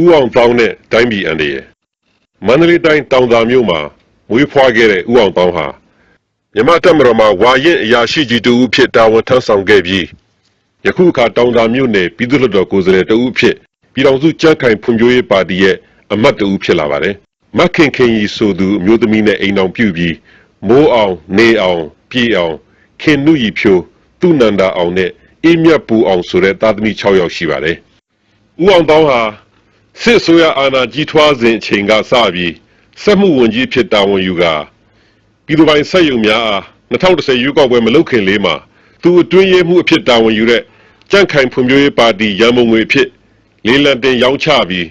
ဦးအောင်တောင်းနဲ့တိုင်းပြည်အန်တရယ်မန္တလေးတိုင်းတောင်သာမြို့မှာမွေးဖွားခဲ့တဲ့ဦးအောင်တောင်းဟာမြမတက်မတော်မှာဝါရင်အရာရှိကြီးတူဦးဖြစ်တာဝန်ထမ်းဆောင်ခဲ့ပြီးယခုအခါတောင်သာမြို့နယ်ပြည်သူ့လွှတ်တော်ကိုယ်စားလှယ်တူဦးဖြစ်ပြည်တော်စုကြမ်းခိုင်ဖွံ့ဖြိုးရေးပါတီရဲ့အမတ်တူဦးဖြစ်လာပါတယ်မခင်ခင်ကြီးဆိုသူအမျိုးသမီးနဲ့အိမ်တော်ပြုပြီးမိုးအောင်နေအောင်ပြေအောင်ခင်နုရီဖြိုးသူနန္ဒာအောင်နဲ့အေးမြတ်ပူအောင်ဆိုတဲ့သားသမီး6ယောက်ရှိပါတယ်ဦးအောင်တောင်းဟာ စစ်အစိုးရအာဏာကြီးထွားစဉ်အချိန်ကစပြီးစက်မှုဝန်ကြီးဖြစ်တာဝန်ယူကာပြည်သူပိုင်ဆက်ယုံများအား2010ရွေးကောက်ပွဲမလုပ်ခင်လေးမှာသူအတွင်းရေးမှုအဖြစ်တာဝန်ယူတဲ့ကြန့်ခိုင်ဖွံ့ဖြိုးရေးပါတီရန်ပုံငွေအဖြစ်လေးလံတင်ရောင်းချပြီး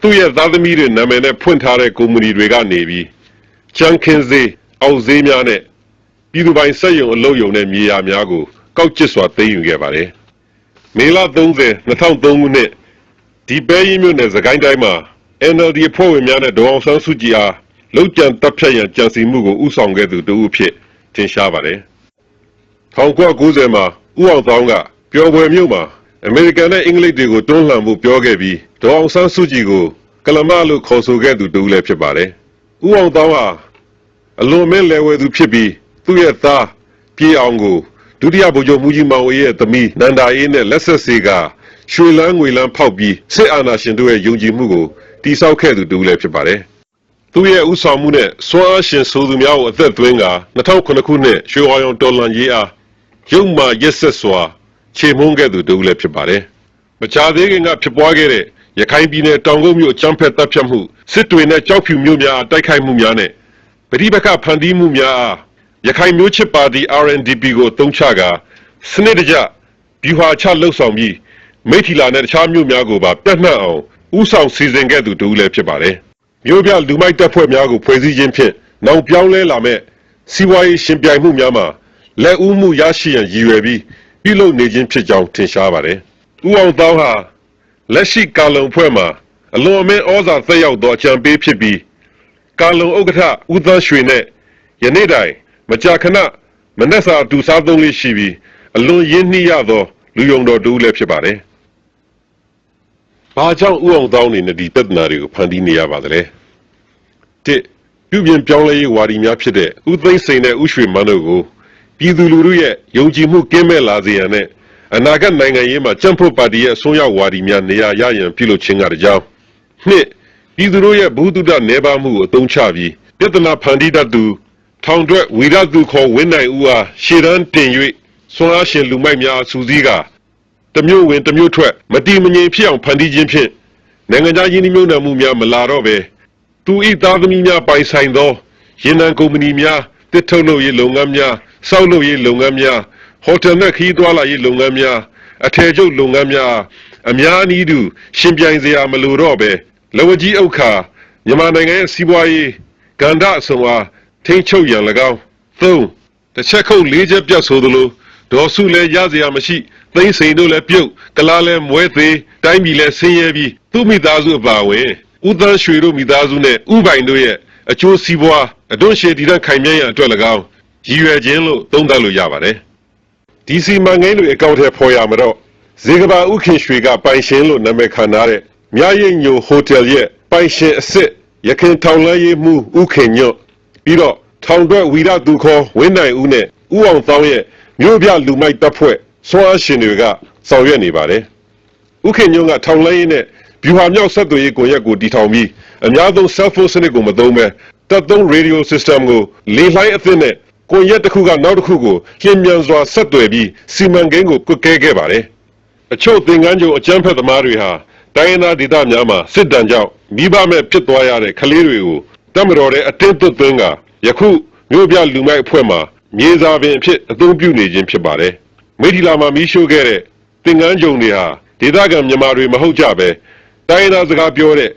သူ့ရဲ့သားသမီးတွေနာမည်နဲ့ဖွင့်ထားတဲ့ကုမ္ပဏီတွေကနေပြီးကြန့်ခင်းစေးအောက်ဈေးများနဲ့ပြည်သူပိုင်ဆက်ယုံအလုပ်ယုံနဲ့မြေယာများကိုကောက်ကျစ်စွာသိမ်းယူခဲ့ပါတယ်။မေလ30 2003ခုနှစ် ဒီပဲရင်မြို့နယ်စကိုင်းတိုင်းမှာ NLD အဖွဲ့ဝင်များနဲ့ဒေါအောင်ဆန်းစုကြည်အားလောက်ကျန်တပ်ဖြတ်ရန်ကြံစည်မှုကိုဥဆောင်ခဲ့သူတဦးဖြစ်ထင်ရှားပါတယ်။1990မှာဥအောင်သောင်းကပျော်ပွဲမြို့မှာအမေရိကန်နဲ့အင်္ဂလိပ်တွေကိုတွန်းလှန်မှုပြောခဲ့ပြီးဒေါအောင်ဆန်းစုကြည်ကိုကလမလို့ခေါ်ဆိုခဲ့သူတဦးလည်းဖြစ်ပါတယ်။ဥအောင်သောင်းဟာအလွန်မဲလဲဝဲသူဖြစ်ပြီးသူ့ရဲ့သားပြေအောင်ကိုဒုတိယဗိုလ်ချုပ်မူကြီးမောင်ဝေရဲ့သမီးနန္ဒာအေးနဲ့လက်ဆက်စီက ရွှေလန်းငွေလန်းဖောက်ပြီးစစ်အာဏာရှင်တို့ရဲ့ယုံကြည်မှုကိုတိဆောက်ခဲ့သူတူလည်းဖြစ်ပါတယ်။သူရဲ့ဥဆောင်မှုနဲ့စွမ်းအားရှင်ဆိုသူများကိုအသက်သွင်းက2009ခုနှစ်ရွှေဝါရောင်တော်လန်ရေးအားရုပ်မာရက်ဆက်စွာခြေမုန်းခဲ့သူတူလည်းဖြစ်ပါတယ်။မချသေးခင်ကဖြစ်ပွားခဲ့တဲ့ရခိုင်ပြည်နယ်တောင်ကုန်းမြို့အကြမ်းဖက်တပ်ဖြတ်မှုစစ်တွေနဲ့ကြောက်ဖြူမြို့များအားတိုက်ခိုက်မှုများနဲ့ပဋိပက္ခဖန်တီးမှုများအားရခိုင်မျိုးချစ်ပါတီ RNDP ကိုတုံးချကာစနစ်တကျဗျူဟာချလှုပ်ဆောင်ပြီး မိထီလာနဲ့တခြားမြို့များကိုပါပြတ်နှံ့အောင်ဥဆောင်စီစဉ်ခဲ့သူတူလည်းဖြစ်ပါတယ်။မြို့ပြလူမိုက်တပ်ဖွဲ့များကိုဖွဲ့စည်းခြင်းဖြင့်နောင်ပြောင်းလဲလာမဲ့စီးပွားရေးရှင်ပြိုင်မှုများမှာလက်ဦးမှုရရှိရန်ရည်ရွယ်ပြီးပြုလုပ်နေခြင်းဖြစ်ကြောင်းထင်ရှားပါတယ်။ဥအောင်တောင်းဟာလက်ရှိကာလုံဖွဲ့မှာအလွန်အမင်းဩဇာသက်ရောက်သောအကြံပေးဖြစ်ပြီးကာလုံဥက္ကဋ္ဌဦးသန်းရွှေနဲ့ယနေ့တိုင်မကြာခဏမနက်စာအတူစားသုံးလေးရှိပြီးအလွန်ရင်းနှီးရသောလူယုံတော်တူလည်းဖြစ်ပါတယ်။ ဘာကြောင့်ဥအောင်တောင်းနေနဲ့ဒီပြဿနာတွေကိုဖန်တီးနေရပါသလဲတစ်ပြုပြင်ပြောင်းလဲရေးဝါဒီများဖြစ်တဲ့ဥသိမ့်စိန်နဲ့ဥရွှေမန်းတို့ကိုပြည်သူလူထုရဲ့ယုံကြည်မှုကင်းမဲ့လာစေရန်နဲ့အနာဂတ်နိုင်ငံရေးမှာကြံ့ဖို့ပါတီရဲ့အစွန်းရောက်ဝါဒီများနေရာရရန်ပြုလုပ်ခြင်းကတကြောင်နှစ်ပြည်သူတို့ရဲ့ဘုဒ္ဓနေပါမှုကိုအသုံးချပြီးပြဿနာဖန်တီးတတ်သူထောင်တွက်ဝီရသူခေါ်ဝင်းနိုင်ဦးအားရှေ့တန်းတင်၍ဆွမ်းအားရှင်လူမိုက်များအစူစည်းက တစ်မျိုးဝင်တစ်မျိုးထွက်မတီမငြိမ်ဖြစ်အောင်ဖန်တီးခြင်းဖြင့်နိုင်ငံခြားယင်းနှိမ့်နှံမှုများမလာတော့ပဲသူဤသားသမီးများပိုင်ဆိုင်သောရင်းနှံကုမ္ပဏီများတစ်ထုတ်လုပ်ရေးလုပ်ငန်းများစောက်လုပ်ရေးလုပ်ငန်းများဟိုတယ်နဲ့ခီးသွွာလာရေးလုပ်ငန်းများအထည်ချုပ်လုပ်ငန်းများအများအနည်းတူရှင်ပြိုင်စရာမလိုတော့ပဲလဝကြီးဥက္ခာမြန်မာနိုင်ငံရဲ့စီးပွားရေးကဏ္ဍအစုံအားထိန်းချုပ်ရန်၎င်းသုံးတစ်ချက်ခုတ်လေးချက်ပြတ်ဆိုသလိုဒေါ်စုလည်းရစရာမရှိ သိမ့်စိန်တို့လည်းပြုတ်ကလားလည်းမွဲသေးတိုင်းပြည်လည်းဆင်းရဲပြီးသူ့မိသားစုအပါဝင်ဥသန်းရွှေတို့မိသားစုနဲ့ဥပိုင်တို့ရဲ့အကျိုးစီးပွားအတွန်းရှည်တည်တဲ့ခိုင်မြဲရန်အတွက်၎င်းရည်ရွယ်ခြင်းလို့သုံးသပ်လို့ရပါတယ်ဒီစီမံကိန်းတွေအကောင့်ထဲဖော်ရမှာတော့ဇေကဘာဥခင်ရွှေကပိုင်ရှင်လို့နာမည်ခံထားတဲ့မြရိပ်ညိုဟိုတယ်ရဲ့ပိုင်ရှင်အစ်စ်ရခင်ထောင်လန်းရေးမှုဥခင်ညွတ်ပြီးတော့ထောင်တွက်ဝီရသူခေါ်ဝင်းနိုင်ဦးနဲ့ဥအောင်သောင်းရဲ့မြို့ပြလူမိုက်တပ်ဖွဲ့ စွမ်းအားရှင်တွေကဆောင်ရွက်နေပါတယ်။ဥခင်ညုံကထောင်လိုင်းရေးနဲ့ဗျူဟာမြောက်ဆက်သွယ်ရေးကွန်ရက်ကိုတည်ထောင်ပြီးအများဆုံး cell phone စနစ်ကိုမသုံးဘဲတပ်သုံး radio system ကိုလေလှိုင်းအသစ်နဲ့ကွန်ရက်တစ်ခုကနောက်တစ်ခုကိုလျင်မြန်စွာဆက်သွယ်ပြီးစီမံကိန်းကိုကွက်ကဲခဲ့ပါတယ်။အချို့သင်္ကန်းကျုံအကြမ်းဖက်သမားတွေဟာတိုင်းရင်းသားဒေသများမှာစစ်တမ်းကြောင့်မိဘမဲ့ဖြစ်သွားရတဲ့ကလေးတွေကိုတပ်မတော်ရဲ့အတင်းသွတ်သွင်းကယခုမြို့ပြလူမိုက်အဖွဲ့မှာမြေစာပင်အဖြစ်အသုံးပြုနေခြင်းဖြစ်ပါတယ်။ မိထီလာမှာမီးရှို့ခဲ့တဲ့သင်္ကန်းကျုံတွေဟာဒေသခံမြန်မာတွေမဟုတ်ကြပဲတိုင်းရင်းသားစကားပြောတဲ့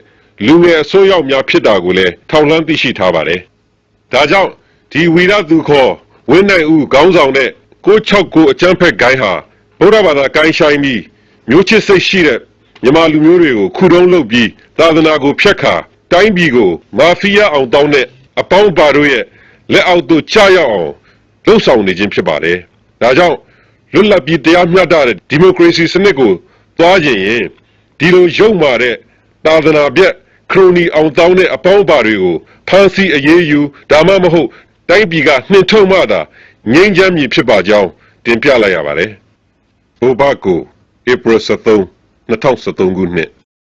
လူငယ်အစိုးရများဖြစ်တာကိုလည်းထောက်လှမ်းသိရှိထားပါတယ်။ဒါကြောင့်ဒီဝီရသူခေါ်ဝင်းနိုင်ဦးခေါင်းဆောင်တဲ့669အကျန်းဖက်ဂိုင်းဟာဗုဒ္ဓဘာသာကိုင်းဆိုင်ပြီးမျိုးချစ်စိတ်ရှိတဲ့မြန်မာလူမျိုးတွေကိုခုတုံးလုပ်ပြီးသာသနာကိုဖျက်ခါတိုင်းပြည်ကိုမာဖီးယားအောင်တောင်းတဲ့အပေါင်းပါတို့ရဲ့လက်အောက်သို့ချရောက်အောင်လှုပ်ဆောင်နေခြင်းဖြစ်ပါတယ်။ဒါကြောင့် လွတ်လပ်ပြီးတရားမျှတတဲ့ဒီမိုကရေစီစနစ်ကိုသွားခြင်းရင်ဒီလိုရုပ်မာတဲ့တာသနာပြက်ခရိုနီအောင်တောင်းတဲ့အပေါင်းအပါတွေကိုဖမ်းဆီးအရေးယူဒါမှမဟုတ်တိုင်းပြည်ကနှင်ထုတ်မှသာငြိမ်းချမ်းမည်ဖြစ်ပါကြောင်းတင်ပြလိုက်ရပါတယ်။ဘိုဘကိုဧပြီ23 2013ခုနှစ်